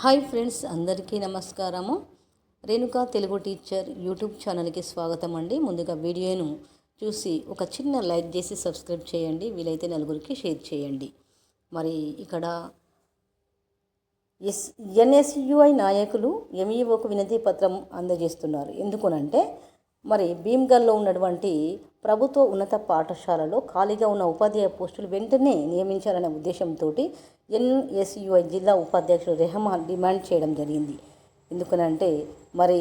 Hi friends అందరికీ నమస్కారము. Renuka Telugu teacher YouTube ఛానల్కి స్వాగతం అండి. ముందుగా వీడియోను చూసి ఒక చిన్న లైక్ చేసి సబ్స్క్రైబ్ చేయండి. వీలైతే నలుగురికి షేర్ చేయండి. మరి ఇక్కడ ఎస్ ఎన్ఎస్యుఐ నాయకులు ఎంఈఓకు వినతి పత్రం అందజేస్తున్నారు. ఎందుకునంటే మరి భీమ్గల్లో ఉన్నటువంటి ప్రభుత్వ ఉన్నత పాఠశాలలో ఖాళీగా ఉన్న ఉపాధ్యాయ పోస్టులు వెంటనే నియమించాలనే ఉద్దేశంతో ఎన్ఎస్యుఐ జిల్లా ఉపాధ్యక్షుడు రెహమాన్ డిమాండ్ చేయడం జరిగింది. ఎందుకనంటే మరి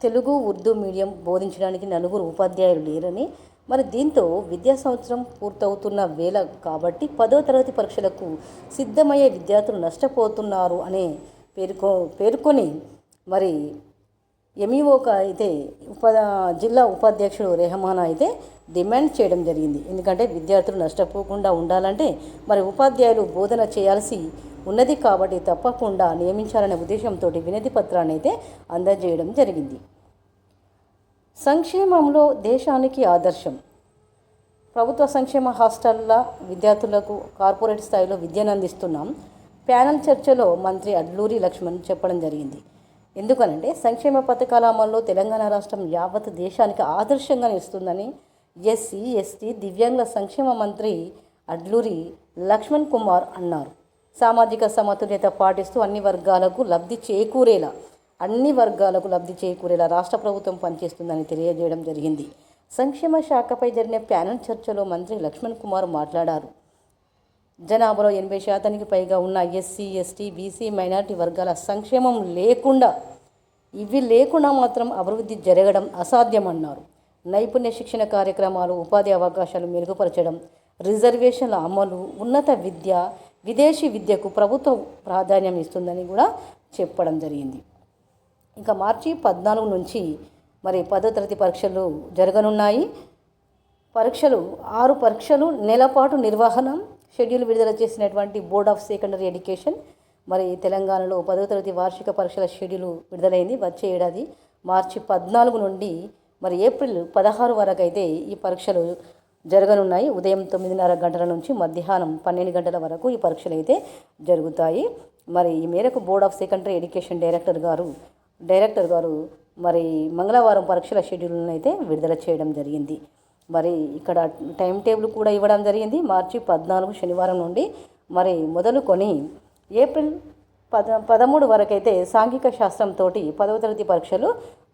తెలుగు ఉర్దూ మీడియం బోధించడానికి నలుగురు ఉపాధ్యాయులు లేరని మరి దీంతో విద్యా సంవత్సరం పూర్తవుతున్న వేళ కాబట్టి పదో తరగతి పరీక్షలకు సిద్ధమయ్యే విద్యార్థులు నష్టపోతున్నారు అనే పేర్కొ పేర్కొని మరి ఎంఈఓకి అయితే ఉప జిల్లా ఉపాధ్యక్షుడు రెహమాన్ అయితే డిమాండ్ చేయడం జరిగింది. ఎందుకంటే విద్యార్థులు నష్టపోకుండా ఉండాలంటే మరి ఉపాధ్యాయులు బోధన చేయాల్సి ఉన్నది కాబట్టి తప్పకుండా నియమించాలనే ఉద్దేశంతో వినతి పత్రాన్ని అయితే అందజేయడం జరిగింది. సంక్షేమంలో దేశానికి ఆదర్శం. ప్రభుత్వ సంక్షేమ హాస్టళ్ళ విద్యార్థులకు కార్పొరేట్ స్థాయిలో విద్యను అందిస్తున్నాం. ప్యానల్ చర్చలో మంత్రి అడ్లూరి లక్ష్మణ్ చెప్పడం జరిగింది. ఎందుకనంటే సంక్షేమ పథకాల అమల్లో తెలంగాణ రాష్ట్రం యావత్ దేశానికి ఆదర్శంగా నిలుస్తుందని ఎస్సీ ఎస్టీ దివ్యాంగుల సంక్షేమ మంత్రి అడ్లూరి లక్ష్మణ్ కుమార్ అన్నారు. సామాజిక సమతుల్యత పాటిస్తూ అన్ని వర్గాలకు లబ్ధి చేకూరేలా అన్ని వర్గాలకు లబ్ధి చేకూరేలా రాష్ట్ర ప్రభుత్వం పనిచేస్తుందని తెలియజేయడం జరిగింది. సంక్షేమ శాఖపై జరిగిన ప్యానల్ చర్చలో మంత్రి లక్ష్మణ్ కుమార్ మాట్లాడారు. జనాభాలో ఎనభై శాతానికి పైగా ఉన్న ఎస్సీ ఎస్టీ బీసీ మైనారిటీ వర్గాల సంక్షేమం లేకుండా ఇవి లేకుండా మాత్రం అభివృద్ధి జరగడం అసాధ్యమన్నారు. నైపుణ్య శిక్షణ కార్యక్రమాలు ఉపాధి అవకాశాలు మెరుగుపరచడం రిజర్వేషన్ల అమలు ఉన్నత విద్య విదేశీ విద్యకు ప్రభుత్వం ప్రాధాన్యం ఇస్తుందని కూడా చెప్పడం జరిగింది. ఇంకా మార్చి పద్నాలుగు నుంచి మరి పదో తరగతి పరీక్షలు జరగనున్నాయి. పరీక్షలు ఆరు పరీక్షలు నెలపాటు నిర్వహణ షెడ్యూల్ విడుదల చేసినటువంటి బోర్డ్ ఆఫ్ సెకండరీ ఎడ్యుకేషన్. మరి తెలంగాణలో పదో తరగతి వార్షిక పరీక్షల షెడ్యూల్ విడుదలైంది. వచ్చే ఏడాది మార్చి పద్నాలుగు నుండి మరి ఏప్రిల్ పదహారు వరకు అయితే ఈ పరీక్షలు జరగనున్నాయి. ఉదయం తొమ్మిదిన్నర గంటల నుంచి మధ్యాహ్నం పన్నెండు గంటల వరకు ఈ పరీక్షలు అయితే జరుగుతాయి. మరి ఈ మేరకు board of secondary education director గారు డైరెక్టర్ గారు మరి మంగళవారం పరీక్షల షెడ్యూల్ను అయితే విడుదల చేయడం జరిగింది. మరి ఇక్కడ టైం టేబుల్ కూడా ఇవ్వడం జరిగింది. మార్చి పద్నాలుగు శనివారం నుండి మరి మొదలుకొని ఏప్రిల్ పద పదమూడు వరకు అయితే సాంఘిక శాస్త్రంతో పదవ తరగతి పరీక్షలు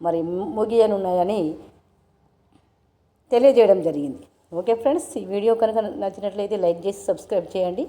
మరి ముగియనున్నాయని తెలియజేయడం జరిగింది. ఓకే ఫ్రెండ్స్ ఈ వీడియో కనుక నచ్చినట్లయితే లైక్ చేసి సబ్స్క్రైబ్ చేయండి.